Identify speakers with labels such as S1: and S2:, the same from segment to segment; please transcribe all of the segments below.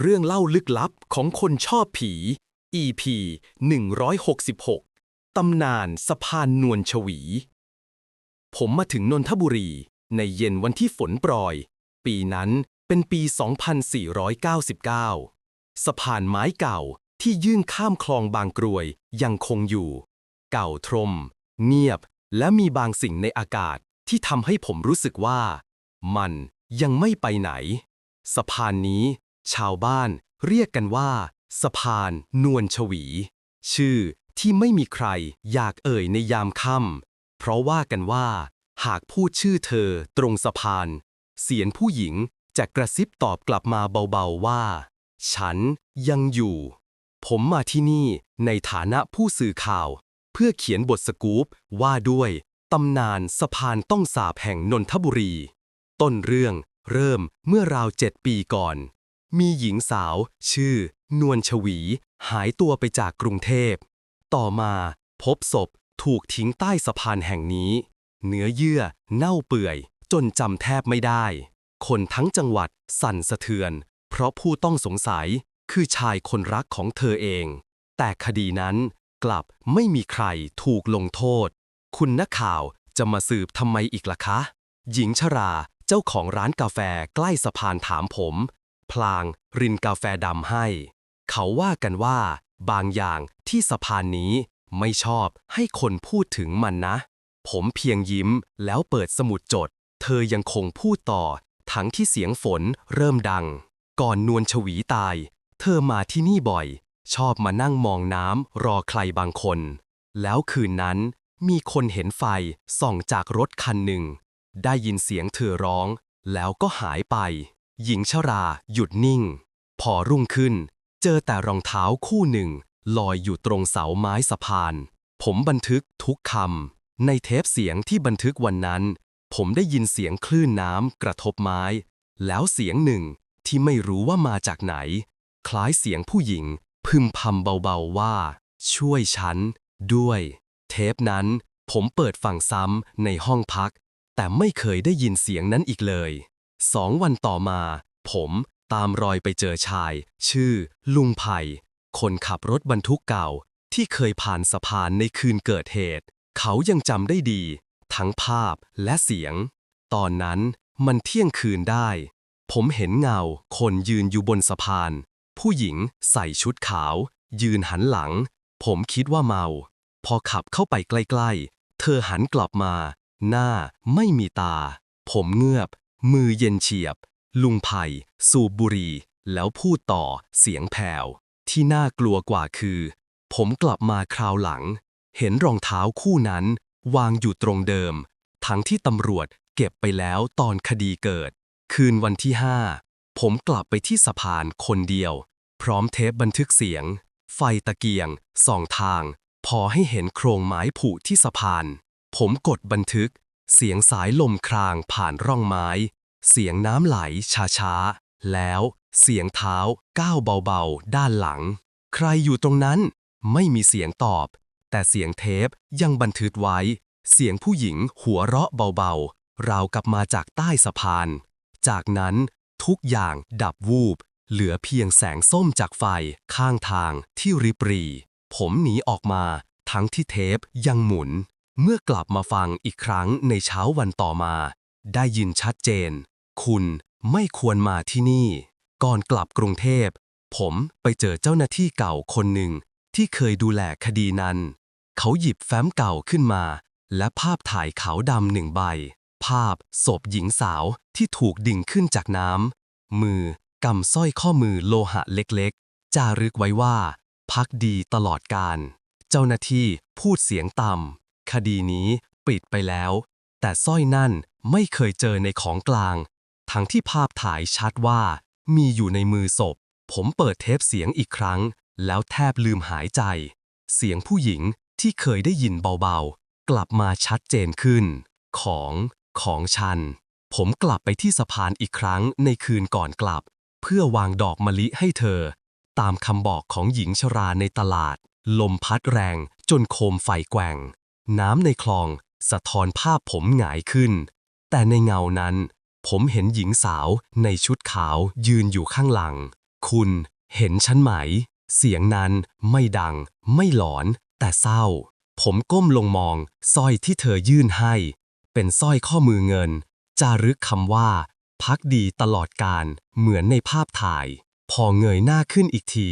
S1: เรื่องเล่าลึกลับของคนชอบผี EP 166 ตำนานสะพานนวลชวี ผมมาถึงนนทบุรี ในเย็นวันที่ฝนโปรยปีนั้นเป็นปี 2499 สะพานไม้เก่าที่ยื่นข้ามคลองบางกรวยยังคงอยู่ เก่าทรม เงียบ และมีบางสิ่งในอากาศที่ทำให้ผมรู้สึกว่า มันยังไม่ไปไหน สะพานนี้ ชาวบ้านเรียกกันว่า สะพาน นวลชวี ชื่อที่ไม่มีใครอยากเอ่ยในยามค่ำเพราะว่ากันว่า หากพูดชื่อเธอตรงสะพาน เสียงผู้หญิงจะกระซิบตอบกลับมาเบาๆว่า ฉันยังอยู่ ผมมาที่นี่ในฐานะผู้สื่อข่าว เพื่อเขียนบทสกู๊ปว่าด้วยตำนานสะพานต้องสาบแห่งนนทบุรี ต้นเรื่องเริ่มเมื่อราวเจ็ดปีก่อน มีหญิงสาว ชื่อ นวลชวี หายตัวไปจากกรุงเทพ ต่อมาพบศพถูกทิ้งใต้สะพานแห่งนี้ เนื้อเยื่อ เน่าเปื่อย จนจำแทบไม่ได้ คนทั้งจังหวัดสั่นสะเทือน เพราะผู้ต้องสงสัยคือชายคนรักของเธอเอง แต่คดีนั้นกลับไม่มีใครถูกลงโทษ คุณนักข่าวจะมาสืบทำไมอีกล่ะคะ หญิงชราเจ้าของร้านกาแฟใกล้สะพานถามผม พลางรินกาแฟดำให้ เขาว่ากันว่า บางอย่างที่สะพานนี้ไม่ชอบให้คนพูดถึงมันนะ ผมเพียงยิ้มแล้วเปิดสมุดจด เธอยังคงพูดต่อ ทั้งที่เสียงฝนเริ่มดัง ก่อนนวลชวีตาย เธอมาที่นี่บ่อย ชอบมานั่งมองน้ำรอใครบางคน แล้วคืนนั้นมีคนเห็นไฟส่องจากรถคันหนึ่ง ได้ยินเสียงเธอร้อง แล้วก็หายไป หญิงชราหยุดนิ่ง พอรุ่งขึ้น เจอแต่รองเท้าคู่หนึ่ง ลอยอยู่ตรงเสาไม้สะพาน ผมบันทึกทุกคำในเทปเสียงที่บันทึกวันนั้น ผมได้ยินเสียงคลื่นน้ำกระทบไม้ แล้วเสียงหนึ่งที่ไม่รู้ว่ามาจากไหน คล้ายเสียงผู้หญิง พึมพำเบาๆว่า ช่วยฉัน ด้วย เทปนั้น ผมเปิดฟังซ้ำในห้องพัก แต่ไม่เคยได้ยินเสียงนั้นอีกเลย สองวันต่อมา ผมตามรอยไปเจอชาย ชื่อ ลุงไผ่คนขับรถบรรทุกเก่า ที่เคยผ่านสะพานในคืนเกิดเหตุ เขายังจำได้ดี ทั้งภาพและเสียง ตอนนั้นมันเที่ยงคืนได้ ผมเห็นเงา คนยืนอยู่บนสะพาน ผู้หญิงใส่ชุดขาว ยืนหันหลัง ผมคิดว่าเมา พอขับเข้าไปใกล้ ๆ เธอหันกลับมา หน้าไม่มีตา ผมเงือบ มือเย็นเฉียบ ลุงไผ่สูบบุหรี่แล้วพูดต่อเสียงแผ่ว ที่น่ากลัวกว่าคือ ผมกลับมาคราวหลัง เห็นรองเท้าคู่นั้น วางอยู่ตรงเดิม ทั้งที่ตำรวจเก็บไปแล้วตอนคดีเกิด คืนวันที่ห้าผมกลับไปที่สะพานคนเดียว พร้อมเทปบันทึกเสียง ไฟตะเกียงส่องทาง พอให้เห็นโครงไม้ผุที่สะพาน ผมกดบันทึก เสียงสายลมครางผ่านร่องไม้ เสียงน้ำไหลช้าๆ แล้วเสียงเท้าก้าวเบาๆ ด้านหลัง ใครอยู่ตรงนั้นไม่มีเสียงตอบ แต่เสียงเทปยังบันทึกไว้ เสียงผู้หญิงหัวเราะเบาๆ ราวกับมาจากใต้สะพาน จากนั้นทุกอย่างดับวูบ เหลือเพียงแสงส้มจากไฟข้างทางที่ริบรี ผมหนีออกมาทั้งที่เทปยังหมุน เมื่อกลับมาฟังอีกครั้งในเช้าวันต่อมา ได้ยินชัดเจน คุณไม่ควรมาที่นี่ ก่อนกลับกรุงเทพ ผมไปเจอเจ้าหน้าที่เก่าคนหนึ่ง ที่เคยดูแลคดีนั้น เขาหยิบแฟ้มเก่าขึ้นมา และภาพถ่ายขาวดำหนึ่งใบ ภาพศพหญิงสาวที่ถูกดึงขึ้นจากน้ำมือกำสร้อยข้อมือโลหะเล็กๆ จารึกไว้ว่า พักดีตลอดการ เจ้าหน้าที่พูดเสียงต่ำ คดีนี้ปิดไปแล้ว แต่สร้อยนั่นไม่เคยเจอในของกลาง ทั้งที่ภาพถ่ายชัดว่า มีอยู่ในมือศพ ผมเปิดเทปเสียงอีกครั้ง แล้วแทบลืมหายใจ เสียงผู้หญิงที่เคยได้ยินเบาๆ กลับมาชัดเจนขึ้น ของของฉัน ผมกลับไปที่สะพานอีกครั้งในคืนก่อนกลับ เพื่อวางดอกมะลิให้เธอ ตามคำบอกของหญิงชราในตลาด ลมพัดแรงจนโคมไฟแกว่ง น้ำในคลองสะท้อนภาพผมหงายขึ้น แต่ในเงานั้น ผมเห็นหญิงสาวในชุดขาวยืนอยู่ข้างหลัง คุณเห็นฉันไหม เสียงนั้นไม่ดัง ไม่หลอน แต่เศร้า ผมก้มลงมองสร้อยที่เธอยื่นให้ เป็นสร้อยข้อมือเงิน จารึกคำว่า พักดีตลอดการเหมือนในภาพถ่าย พอเงยหน้าขึ้นอีกที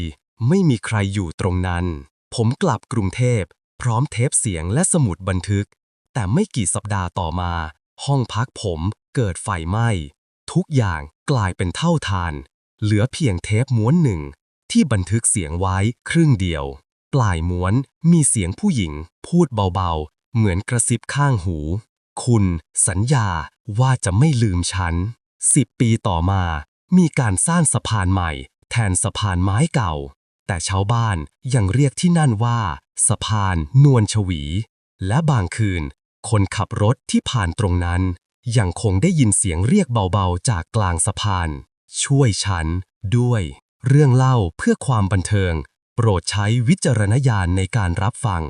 S1: ไม่มีใครอยู่ตรงนั้น ผมกลับกรุงเทพ พร้อมเทปเสียงและสมุดบันทึก แต่ไม่กี่สัปดาห์ต่อมา ห้องพักผมเกิดไฟไหม้ ทุกอย่างกลายเป็นเท่าทาน เหลือเพียงเทปม้วนหนึ่ง ที่บันทึกเสียงไว้ครึ่งเดียว ปลายม้วนมีเสียงผู้หญิง พูดเบาๆ เหมือนกระซิบข้างหู คุณสัญญาว่าจะไม่ลืมฉันสิบปีต่อมา มีการสร้างสะพานใหม่ แทนสะพานไม้เก่า แต่ชาวบ้านยังเรียกที่นั่นว่า สะพานนวลชวี และบางคืน คนขับรถที่ผ่านตรงนั้น ยังคงได้ยินเสียงเรียกเบาๆ จากกลางสะพาน ช่วยฉัน ด้วย เรื่องเล่าเพื่อความบันเทิง โปรดใช้วิจารณญาณในการรับฟัง